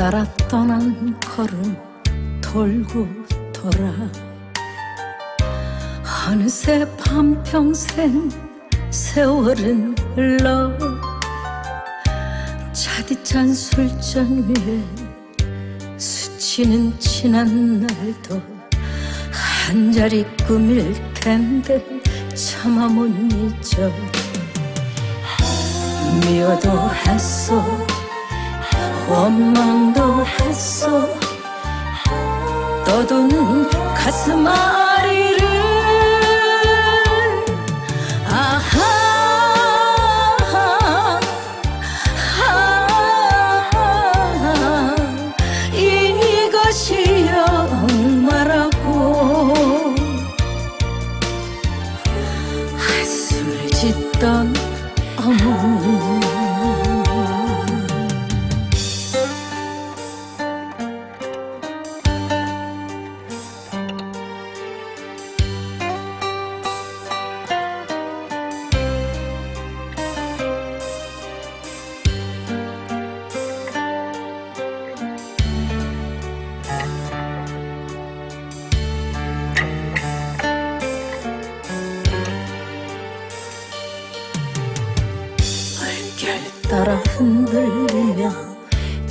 따라 떠난 걸음 돌고 돌아. 어느새 반평생 세월은 흘러 차디찬 술잔 위에 스치는 지난 날도 한 자리 꿈일 텐데 차마 못 잊어 미워도 했어 원망도 했어. 떠도는 가슴 아리를. 아하 아, 이것이 영마라고. 한숨을 짓던 어머니 따라 흔들리며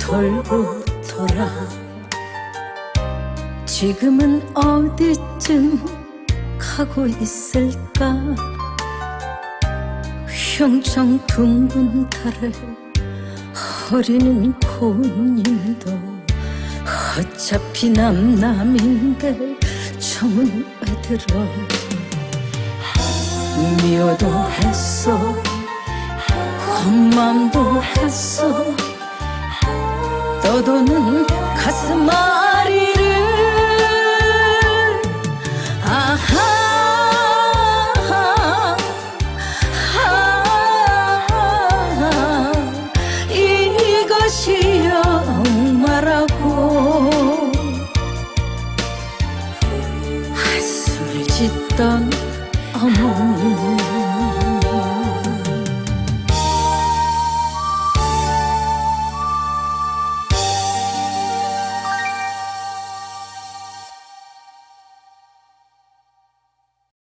돌고 돌아. 지금은 어디쯤 가고 있을까? 흉청 둥근 달에 허리는 고님도 어차피 남남인데 정은 왜 들어 미워도 했어 헛맘도 했어. 떠도는 가슴 아리를. 아하 아, 이것이 영마라고. 한숨을 짓던